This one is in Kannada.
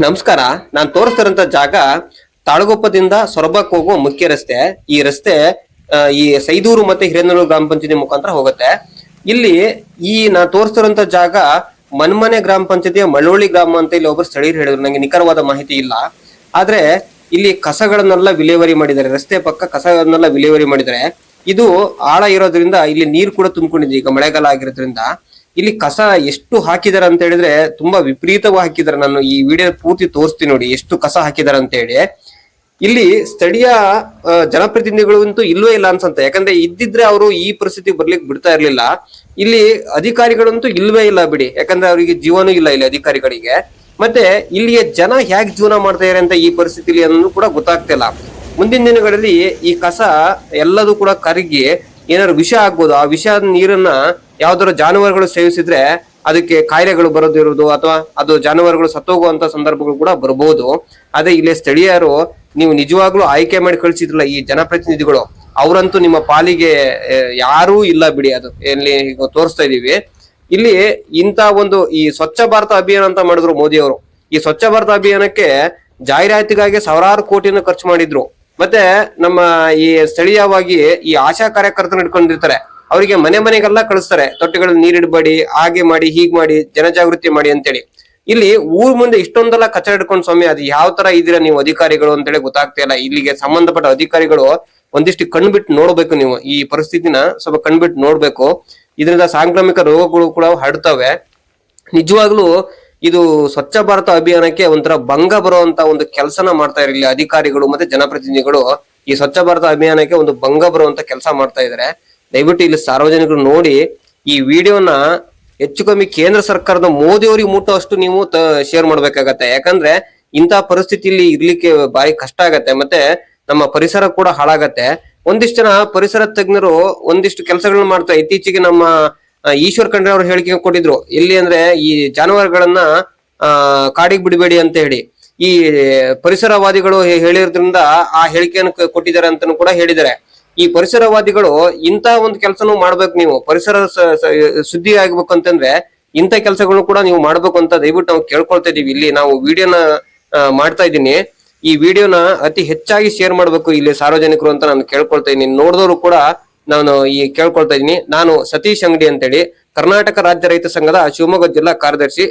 ನಮಸ್ಕಾರ, ನಾನು ತೋರಿಸ್ತಿರೋಂಥ ಜಾಗ ತಾಳಗೊಪ್ಪದಿಂದ ಸೊರಬಕ್ಕೆ ಹೋಗುವ ಮುಖ್ಯ ರಸ್ತೆ. ಈ ರಸ್ತೆ ಈ ಸೈದೂರು ಮತ್ತೆ ಹಿರೇನೂರು ಗ್ರಾಮ ಪಂಚಾಯತಿ ಮುಖಾಂತರ ಹೋಗುತ್ತೆ. ಇಲ್ಲಿ ಈ ನಾ ತೋರಿಸ್ತಿರೋಂಥ ಜಾಗ ಮನ್ಮನೆ ಗ್ರಾಮ ಪಂಚಾಯತಿಯ ಮಳ್ಳೋಳಿ ಗ್ರಾಮ ಅಂತ ಇಲ್ಲಿ ಒಬ್ಬರು ಸ್ಥಳೀಯರು ಹೇಳಿದ್ರು. ನಂಗೆ ನಿಖರವಾದ ಮಾಹಿತಿ ಇಲ್ಲ. ಆದ್ರೆ ಇಲ್ಲಿ ಕಸಗಳನ್ನೆಲ್ಲ ವಿಲೇವರಿ ಮಾಡಿದ್ದಾರೆ. ರಸ್ತೆ ಪಕ್ಕ ಕಸಗಳನ್ನೆಲ್ಲ ವಿಲೇವರಿ ಮಾಡಿದ್ದಾರೆ. ಇದು ಆಳ ಇರೋದ್ರಿಂದ ಇಲ್ಲಿ ನೀರು ಕೂಡ ತುಂಬಿಕೊಂಡಿದೆ. ಈಗ ಮಳೆಗಾಲ ಆಗಿರೋದ್ರಿಂದ ಇಲ್ಲಿ ಕಸ ಎಷ್ಟು ಹಾಕಿದಾರೆ ಅಂತ ಹೇಳಿದ್ರೆ ತುಂಬಾ ವಿಪರೀತವಾಗಿ ಹಾಕಿದಾರೆ. ನಾನು ಈ ವಿಡಿಯೋ ಪೂರ್ತಿ ತೋರಿಸ್ತೀನಿ ನೋಡಿ ಎಷ್ಟು ಕಸ ಹಾಕಿದಾರೆ ಅಂತ ಹೇಳಿ. ಇಲ್ಲಿ ಸ್ಥಳೀಯ ಜನಪ್ರತಿನಿಧಿಗಳಂತೂ ಇಲ್ವೇ ಇಲ್ಲ ಅನ್ಸಂತೆ ಯಾಕಂದ್ರೆ ಇದ್ದಿದ್ರೆ ಅವರು ಈ ಪರಿಸ್ಥಿತಿ ಬರ್ಲಿಕ್ಕೆ ಬಿಡ್ತಾ ಇರ್ಲಿಲ್ಲ. ಇಲ್ಲಿ ಅಧಿಕಾರಿಗಳಂತೂ ಇಲ್ವೇ ಇಲ್ಲ ಬಿಡಿ. ಯಾಕಂದ್ರೆ ಅವರಿಗೆ ಜೀವನೂ ಇಲ್ಲ ಇಲ್ಲಿ ಅಧಿಕಾರಿಗಳಿಗೆ. ಮತ್ತೆ ಇಲ್ಲಿಯ ಜನ ಹೇಗೆ ಜೀವನ ಮಾಡ್ತಾ ಇದ್ದಾರೆ ಅಂತ ಈ ಪರಿಸ್ಥಿತಿಲಿ ಅನ್ನೋದು ಕೂಡ ಗೊತ್ತಾಗ್ತಿಲ್ಲ ಮುಂದಿನ ದಿನಗಳಲ್ಲಿ ಈ ಕಸ ಎಲ್ಲದೂ ಕೂಡ ಕರಗಿ ಏನಾದ್ರು ವಿಷ ಆಗ್ಬೋದು. ಆ ವಿಷ ನೀರನ್ನ ಯಾವ್ದಾದ್ರು ಜಾನುವಾರುಗಳು ಸೇವಿಸಿದ್ರೆ ಅದಕ್ಕೆ ಕಾಯಿಲೆಗಳು ಬರೋದಿರೋದು ಅಥವಾ ಅದು ಜಾನುವಾರುಗಳು ಸತ್ತೋಗುವಂತ ಸಂದರ್ಭಗಳು ಕೂಡ ಬರಬಹುದು ಅದೇ ಇಲ್ಲಿ ಸ್ಥಳೀಯರು ನೀವು ನಿಜವಾಗ್ಲೂ ಆಯ್ಕೆ ಮಾಡಿ ಕಳಿಸಿದ್ರಲ್ಲ ಈ ಜನಪ್ರತಿನಿಧಿಗಳು, ಅವರಂತೂ ನಿಮ್ಮ ಪಾಲಿಗೆ ಯಾರೂ ಇಲ್ಲ ಬಿಡಿ ಅದು ಇಲ್ಲಿ ತೋರಿಸ್ತಾ ಇದೀವಿ. ಇಲ್ಲಿ ಇಂತ ಒಂದು ಈ ಸ್ವಚ್ಛ ಭಾರತ ಅಭಿಯಾನ ಅಂತ ಮಾಡಿದ್ರು ಮೋದಿ ಅವರು ಈ ಸ್ವಚ್ಛ ಭಾರತ ಅಭಿಯಾನಕ್ಕೆ ಜಾಹೀರಾತಿಗಾಗಿ ಸಾವಿರಾರು ಕೋಟಿಯನ್ನು ಖರ್ಚು ಮಾಡಿದ್ರು. ಮತ್ತೆ ನಮ್ಮ ಈ ಸ್ಥಳೀಯವಾಗಿ ಈ ಆಶಾ ಕಾರ್ಯಕರ್ತರು ಇಟ್ಕೊಂಡಿರ್ತಾರೆ ಅವರಿಗೆ ಮನೆ ಮನೆಗೆಲ್ಲ ಕಳಿಸ್ತಾರೆ. ತೊಟ್ಟಿಗಳಲ್ಲಿ ನೀರಿಡಬೇಡಿ ಹಾಗೆ ಮಾಡಿ, ಹೀಗ್ ಮಾಡಿ, ಜನಜಾಗೃತಿ ಮಾಡಿ ಅಂತೇಳಿ. ಇಲ್ಲಿ ಊರ್ ಮುಂದೆ ಇಷ್ಟೊಂದೆಲ್ಲ ಕಚಡ ಹಿಡ್ಕೊಂಡು ಸ್ವಾಮಿ, ಅದು ಯಾವ ತರ ಇದೀರಾ ನೀವು ಅಧಿಕಾರಿಗಳು ಅಂತೇಳಿ ಗೊತ್ತಾಗ್ತಾ ಇಲ್ಲ. ಇಲ್ಲಿಗೆ ಸಂಬಂಧಪಟ್ಟ ಅಧಿಕಾರಿಗಳು ಒಂದಿಷ್ಟು ಕಣ್ಬಿಟ್ಟು ನೋಡ್ಬೇಕು ನೀವು. ಈ ಪರಿಸ್ಥಿತಿನ ಸ್ವಲ್ಪ ಕಣ್ಬಿಟ್ಟು ನೋಡ್ಬೇಕು. ಇದರಿಂದ ಸಾಂಕ್ರಾಮಿಕ ರೋಗಗಳು ಕೂಡ ಹರಡ್ತವೆ. ನಿಜವಾಗ್ಲೂ ಇದು ಸ್ವಚ್ಛ ಭಾರತ ಅಭಿಯಾನಕ್ಕೆ ಒಂಥರ ಭಂಗ ಬರುವಂತ ಒಂದು ಕೆಲಸನ ಮಾಡ್ತಾ ಇರಲಿ ಅಧಿಕಾರಿಗಳು ಮತ್ತೆ ಜನಪ್ರತಿನಿಧಿಗಳು. ಈ ಸ್ವಚ್ಛ ಭಾರತ ಅಭಿಯಾನಕ್ಕೆ ಒಂದು ಭಂಗ ಬರುವಂತ ಕೆಲಸ ಮಾಡ್ತಾ ಇದಾರೆ ದಯವಿಟ್ಟು ಇಲ್ಲಿ ಸಾರ್ವಜನಿಕರು ನೋಡಿ, ಈ ವಿಡಿಯೋನ ಹೆಚ್ಚು ಕಮ್ಮಿ ಕೇಂದ್ರ ಸರ್ಕಾರದ ಮೋದಿ ಅವರಿಗೆ ಮುಟ್ಟುವಷ್ಟು ನೀವು ಶೇರ್ ಮಾಡ್ಬೇಕಾಗತ್ತೆ. ಯಾಕಂದ್ರೆ ಇಂತಹ ಪರಿಸ್ಥಿತಿಯಲ್ಲಿ ಇರ್ಲಿಕ್ಕೆ ಬಾರಿ ಕಷ್ಟ ಆಗತ್ತೆ, ಮತ್ತೆ ನಮ್ಮ ಪರಿಸರ ಕೂಡ ಹಾಳಾಗತ್ತೆ. ಒಂದಿಷ್ಟು ಜನ ಪರಿಸರ ತಜ್ಞರು ಒಂದಿಷ್ಟು ಕೆಲಸಗಳನ್ನ ಮಾಡ್ತಾ ಇತ್ತೀಚೆಗೆ ನಮ್ಮ ಈಶ್ವರ್ ಖಂಡ್ರೆ ಅವರು ಹೇಳಿಕೆ ಕೊಟ್ಟಿದ್ರು. ಎಲ್ಲಿ ಅಂದ್ರೆ ಈ ಜಾನುವಾರುಗಳನ್ನ, ಆ, ಕಾಡಿಗೆ ಬಿಡಬೇಡಿ ಅಂತ ಹೇಳಿ. ಈ ಪರಿಸರವಾದಿಗಳು ಹೇಳಿರೋದ್ರಿಂದ ಆ ಹೇಳಿಕೆಯನ್ನು ಕೊಟ್ಟಿದ್ದಾರೆ ಅಂತ ಕೂಡ ಹೇಳಿದ್ದಾರೆ. ಈ ಪರಿಸರವಾದಿಗಳು ಇಂತ ಒಂದು ಕೆಲಸನೂ ಮಾಡ್ಬೇಕು ನೀವು. ಪರಿಸರ ಸುದ್ದಿ ಆಗ್ಬೇಕು ಅಂತಂದ್ರೆ ಇಂಥ ಕೆಲಸಗಳು ಕೂಡ ನೀವು ಮಾಡ್ಬೇಕು ಅಂತ ದಯವಿಟ್ಟು ನಾವು ಕೇಳ್ಕೊಳ್ತಾ ಇದೀವಿ. ಇಲ್ಲಿ ನಾವು ವಿಡಿಯೋನ ಮಾಡ್ತಾ ಇದ್ದೀನಿ. ಈ ವಿಡಿಯೋನ ಅತಿ ಹೆಚ್ಚಾಗಿ ಶೇರ್ ಮಾಡ್ಬೇಕು ಇಲ್ಲಿ ಸಾರ್ವಜನಿಕರು ಅಂತ ನಾನು ಕೇಳ್ಕೊಳ್ತಾ ಇದ್ದೀನಿ. ನೋಡಿದವರು ಕೂಡ ನಾನು ಈ ಕೇಳ್ಕೊಳ್ತಾ ಇದ್ದೀನಿ. ನಾನು ಸತೀಶ್ ಅಂಗಡಿ ಅಂತೇಳಿ. ಕರ್ನಾಟಕ ರಾಜ್ಯ ರೈತ ಸಂಘದ ಶಿವಮೊಗ್ಗ ಜಿಲ್ಲಾ ಕಾರ್ಯದರ್ಶಿ